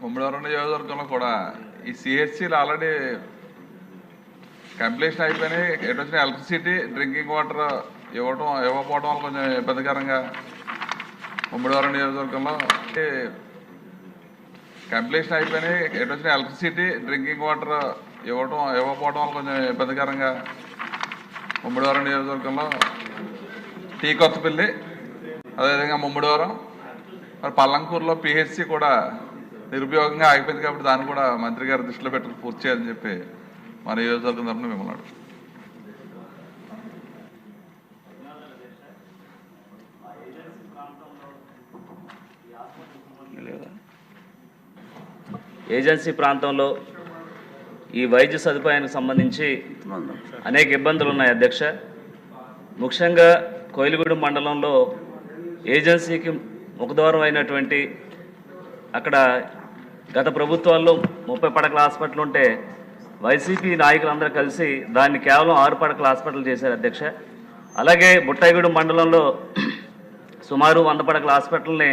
ముమ్మడివరం నియోజకవర్గంలో కూడా ఈ సిహెచ్సిలు ఆల్రెడీ కంప్లీషన్ అయిపోయినాయి. ఎటు వచ్చిన ఎలక్ట్రిసిటీ డ్రింకింగ్ వాటర్ ఇవ్వటం ఇవ్వకపోవడం వల్ల కొంచెం ఇబ్బందికరంగా ముమ్మడివరం నియోజకవర్గంలో కంప్లీషన్ అయిపోయినాయి. ఎటు వచ్చిన ఎలక్ట్రిసిటీ డ్రింకింగ్ వాటర్ ఇవ్వటం ఇవ్వకపోవడం వల్ల కొంచెం ఇబ్బందికరంగా ముమ్మడివరం నియోజకవర్గంలో టీ కొత్తపల్లి అదేవిధంగా ముమ్మడివరం మరి పల్లంకూరులో పిహెచ్సి కూడా నిరుపయోగంగా ఆగిపోయింది కాబట్టి దాన్ని కూడా మంత్రి గారు దృష్టిలో పెట్టుకుని పూర్తి చేయాలని చెప్పి మన నియోజకవర్గం తరఫున మిమ్మల్ని అడుగు ఏజెన్సీ ప్రాంతంలో ఈ వైద్య సదుపాయానికి సంబంధించి అనేక ఇబ్బందులు ఉన్నాయి అధ్యక్ష. ముఖ్యంగా కోయిలగూడెం మండలంలో ఏజెన్సీకి ముఖద్వారం అయినటువంటి అక్కడ గత ప్రభుత్వాల్లో ముప్పై పడకల హాస్పిటల్ ఉంటే వైసీపీ నాయకులందరూ కలిసి దాన్ని కేవలం ఆరు పడకల హాస్పిటల్ చేశారు అధ్యక్ష. అలాగే బుట్టాయిగూడెం మండలంలో సుమారు వంద పడకల హాస్పిటల్ని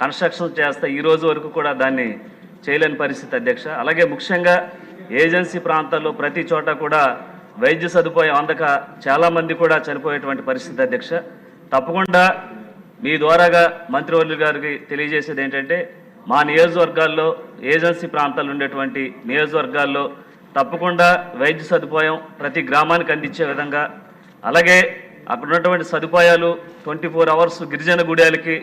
కన్స్ట్రక్షన్ చేస్తే ఈ రోజు వరకు కూడా దాన్ని చేయలేని పరిస్థితి అధ్యక్ష. అలాగే ముఖ్యంగా ఏజెన్సీ ప్రాంతాల్లో ప్రతి చోట కూడా వైద్య సదుపాయం అందక చాలామంది కూడా చనిపోయేటువంటి పరిస్థితి అధ్యక్ష. తప్పకుండా మీ ద్వారాగా మంత్రివర్యులు గారికి తెలియజేసేది ఏంటంటే మా నియోజకవర్గాల్లో ఏజెన్సీ ప్రాంతాలు ఉండేటువంటి నియోజకవర్గాల్లో తప్పకుండా వైద్య సదుపాయం ప్రతి గ్రామానికి అందించే విధంగా అలాగే అక్కడ ఉన్నటువంటి సదుపాయాలు ట్వంటీ ఫోర్ అవర్స్ గిరిజన గుడాలకి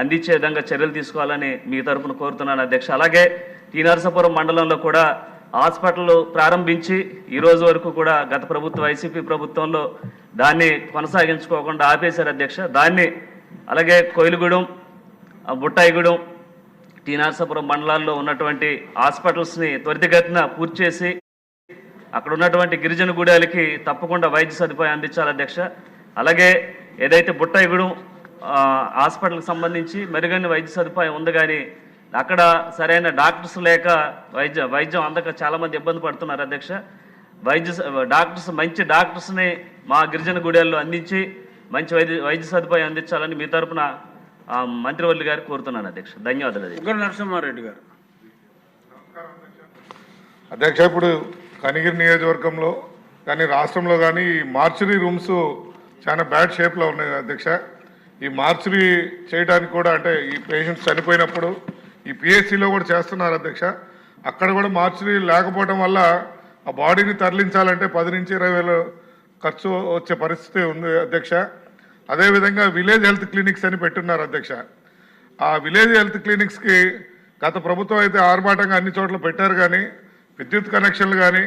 అందించే విధంగా చర్యలు తీసుకోవాలని మీ తరపున కోరుతున్నాను అధ్యక్ష. అలాగే టీ నరసాపురం మండలంలో కూడా హాస్పిటల్ ప్రారంభించి ఈ రోజు వరకు కూడా గత ప్రభుత్వ వైసీపీ ప్రభుత్వంలో దాన్ని కొనసాగించుకోకుండా ఆపేశారు అధ్యక్ష. దాన్ని అలాగే కోయిలుగూడెం బుట్టాయిగూడెం టీనర్సాపురం మండలాల్లో ఉన్నటువంటి హాస్పిటల్స్ని త్వరితగతిన పూర్తి చేసి అక్కడ ఉన్నటువంటి గిరిజన గూడాలకి తప్పకుండా వైద్య సదుపాయం అందించాలి అధ్యక్ష. అలాగే ఏదైతే బుట్టాయిగూడెం హాస్పిటల్కి సంబంధించి మెరుగైన వైద్య సదుపాయం ఉంది కానీ అక్కడ సరైన డాక్టర్స్ లేక వైద్య వైద్యం అందక చాలామంది ఇబ్బంది పడుతున్నారు అధ్యక్ష. వైద్య స- డాక్టర్స్ మంచి డాక్టర్స్ని మా గిరిజన గుడాల్లో అందించి మంచి వైద్య వైద్య సదుపాయం అందించాలని మీ తరఫున ఆ, మంత్రివర్యులు గారికి కోరుతున్నాను అధ్యక్ష. ధన్యవాదాలు అధ్యక్ష. నరసింహారెడ్డి గారు. అధ్యక్ష ఇప్పుడు కనిగిరి నియోజకవర్గంలో కానీ రాష్ట్రంలో కానీ ఈ మార్చురీ రూమ్స్ చాలా బ్యాడ్ షేప్లో ఉన్నాయి అధ్యక్ష. ఈ మార్చురీ చేయడానికి కూడా అంటే ఈ పేషెంట్స్ చనిపోయినప్పుడు ఈ పిహెచ్సిలో కూడా చేస్తున్నారు అధ్యక్ష. అక్కడ కూడా మార్చురీ లేకపోవడం వల్ల ఆ బాడీని తరలించాలంటే పది నుంచి ఇరవై వేలు ఖర్చు వచ్చే పరిస్థితి ఉంది అధ్యక్ష. అదేవిధంగా విలేజ్ హెల్త్ క్లినిక్స్ అని పెట్టున్నారు అధ్యక్ష. ఆ విలేజ్ హెల్త్ క్లినిక్స్కి గత ప్రభుత్వం అయితే ఆర్భాటంగా అన్ని చోట్ల పెట్టారు కానీ విద్యుత్ కనెక్షన్లు కానీ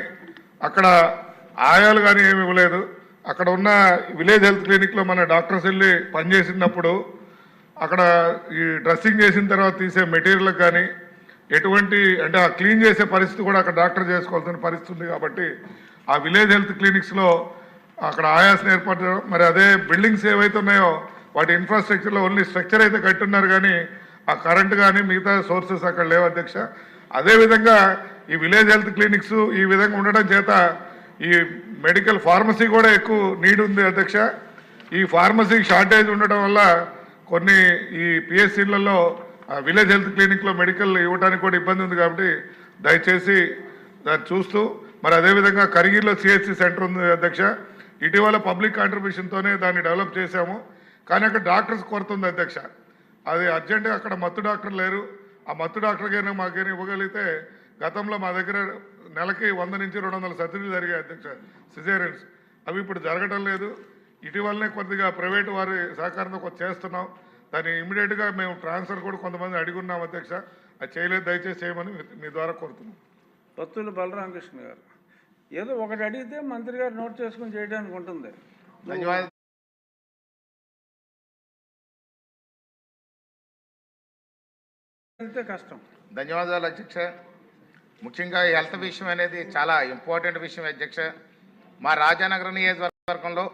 అక్కడ ఆయాలు కానీ ఏమి ఇవ్వలేదు. అక్కడ ఉన్న విలేజ్ హెల్త్ క్లినిక్లో మన డాక్టర్స్ వెళ్ళి పనిచేసినప్పుడు అక్కడ ఈ డ్రెస్సింగ్ చేసిన తర్వాత తీసే మెటీరియల్ కానీ ఎటువంటి అంటే ఆ క్లీన్ చేసే పరిస్థితి కూడా అక్కడ డాక్టర్ చేసుకోవాల్సిన పరిస్థితి ఉంది కాబట్టి ఆ విలేజ్ హెల్త్ క్లినిక్స్లో అక్కడ ఆయాసం ఏర్పడడం మరి అదే బిల్డింగ్స్ ఏవైతే ఉన్నాయో వాటి ఇన్ఫ్రాస్ట్రక్చర్లో ఓన్లీ స్ట్రక్చర్ అయితే కట్టున్నారు కానీ ఆ కరెంట్ కానీ మిగతా సోర్సెస్ అక్కడ లేవు అధ్యక్ష. అదేవిధంగా ఈ విలేజ్ హెల్త్ క్లినిక్స్ ఈ విధంగా ఉండడం చేత ఈ మెడికల్ ఫార్మసీ కూడా ఎక్కువ నీడ్ ఉంది అధ్యక్ష. ఈ ఫార్మసీ షార్టేజ్ ఉండటం వల్ల కొన్ని ఈ పిఎస్సీలలో విలేజ్ హెల్త్ క్లినిక్లో మెడికల్ ఇవ్వడానికి కూడా ఇబ్బంది ఉంది కాబట్టి దయచేసి దాన్ని చూస్తూ మరి అదేవిధంగా కరిగిరిలో సిహెచ్సి సెంటర్ ఉంది అధ్యక్ష. ఇటీవల పబ్లిక్ కాంట్రిబ్యూషన్తోనే దాన్ని డెవలప్ చేశాము. కానీ అక్కడ డాక్టర్స్ కొరత ఉంది అధ్యక్ష. అది అర్జెంటుగా అక్కడ మత్తు డాక్టర్ లేరు. ఆ మత్తు డాక్టర్కైనా మాకైనా ఇవ్వగలిగితే గతంలో మా దగ్గర నెలకి వంద నుంచి రెండు వందల సర్జరీలు జరిగాయి అధ్యక్ష సిజేరియన్స్. అవి ఇప్పుడు జరగటం లేదు. ఇటీవలనే కొద్దిగా ప్రైవేట్ వారి సహకారంతో కొంత చేస్తున్నాం. దాన్ని ఇమీడియట్గా మేము ట్రాన్స్ఫర్ కూడా కొంతమంది అడిగి ఉన్నాం అధ్యక్ష. అది చేయలేదు దయచేసి చేయమని మీ- ద్వారా కోరుతున్నాం. పత్తులు బలరామకృష్ణ గారు. ఏదో ఒకటి అడిగితే మంత్రి గారు నోట్ చేసుకుని చేయడానికి ఉంటుంది. ధన్యవాదాలు. కష్టం. ధన్యవాదాలు అధ్యక్ష. ముఖ్యంగా హెల్త్ విషయం అనేది చాలా ఇంపార్టెంట్ విషయం అధ్యక్ష. మా రాజానగరం నియోజకవర్గంలో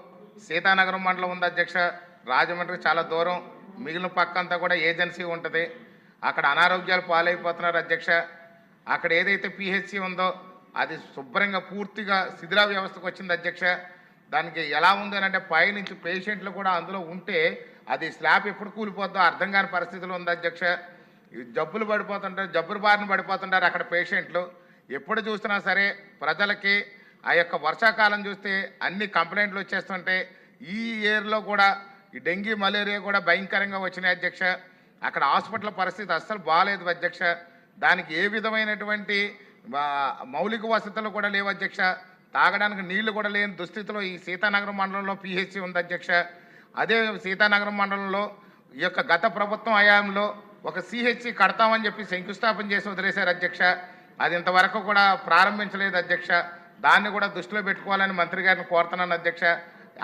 సీతానగరం మండలం ఉంది అధ్యక్ష. రాజమండ్రి చాలా దూరం. మిగిలిన పక్క అంతా కూడా ఏజెన్సీ ఉంటుంది. అక్కడ అనారోగ్యాలు పాలైపోతున్నారు అధ్యక్ష. అక్కడ ఏదైతే పిహెచ్సి ఉందో అది శుభ్రంగా పూర్తిగా శిథిలా వ్యవస్థకు వచ్చింది అధ్యక్ష. దానికి ఎలా ఉంది అని అంటే పైనుంచి పేషెంట్లు కూడా అందులో ఉంటే అది స్లాబ్ ఎప్పుడు కూలిపోద్దో అర్థం కాని పరిస్థితిలో ఉంది అధ్యక్ష. ఈ జబ్బులు పడిపోతుంటారు జబ్బులు బారిన పడిపోతుంటారు అక్కడ పేషెంట్లు. ఎప్పుడు చూసినా సరే ప్రజలకి ఆ యొక్క వర్షాకాలం చూస్తే అన్ని కంప్లైంట్లు వచ్చేస్తుంటే ఈ ఇయర్లో కూడా ఈ డెంగీ మలేరియా కూడా భయంకరంగా వచ్చినాయి అధ్యక్ష. అక్కడ హాస్పిటల్ పరిస్థితి అస్సలు బాగాలేదు అధ్యక్ష. దానికి ఏ విధమైనటువంటి మౌలిక వసతులు కూడా లేవు అధ్యక్ష. తాగడానికి నీళ్ళు కూడా లేని దుస్థితిలో ఈ సీతానగరం మండలంలో పిహెచ్సి ఉంది అధ్యక్ష. అదే సీతానగరం మండలంలో ఈ యొక్క గత ప్రభుత్వం హయాంలో ఒక సిహెచ్సి కడతామని చెప్పి శంకుస్థాపన చేసి వదిలేశారు అధ్యక్ష. అది ఇంతవరకు కూడా ప్రారంభించలేదు అధ్యక్ష. దాన్ని కూడా దృష్టిలో పెట్టుకోవాలని మంత్రి గారిని కోరుతున్నాను అధ్యక్ష.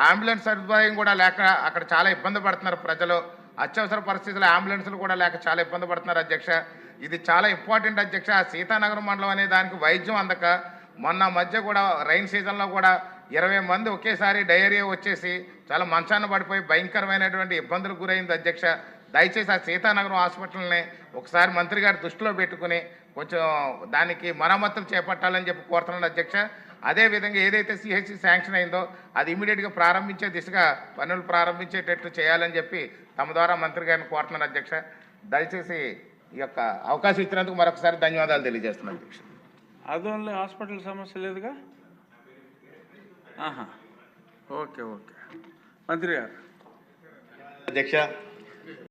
అంబులెన్స్ సదుపాయం కూడా లేక అక్కడ చాలా ఇబ్బంది పడుతున్నారు ప్రజలు. అత్యవసర పరిస్థితుల్లో అంబులెన్స్లు కూడా లేక చాలా ఇబ్బంది పడుతున్నారు అధ్యక్ష. ఇది చాలా ఇంపార్టెంట్ అధ్యక్ష. సీతానగరం మండలం అనే దానికి వైద్యం అందక మొన్న మధ్య కూడా రైన్ సీజన్లో కూడా ఇరవై మంది ఒకేసారి డయేరియా వచ్చేసి చాలా మంచాన పడిపోయి భయంకరమైనటువంటి ఇబ్బందులకు గురైంది అధ్యక్ష. దయచేసి ఆ సీతానగరం హాస్పిటల్ని ఒకసారి మంత్రి గారి దృష్టిలో పెట్టుకుని కొంచెం దానికి మరమ్మతులు చేపట్టాలని చెప్పి కోరుతున్నాను అధ్యక్ష. అదేవిధంగా ఏదైతే సిహెచ్సి శాంక్షన్ అయిందో అది ఇమీడియట్గా ప్రారంభించే దిశగా పనులు ప్రారంభించేటట్టు చేయాలని చెప్పి తమ ద్వారా మంత్రి గారిని కోరుతున్నాను అధ్యక్ష. దయచేసి ఈ యొక్క అవకాశం ఇచ్చినందుకు మరొకసారి ధన్యవాదాలు తెలియజేస్తున్నాను అధ్యక్ష ఆదోన్లో హాస్పిటల్ సమస్య లేదుగా? ఆహా. Okay okay. మంత్రి గారు. అధ్యక్ష.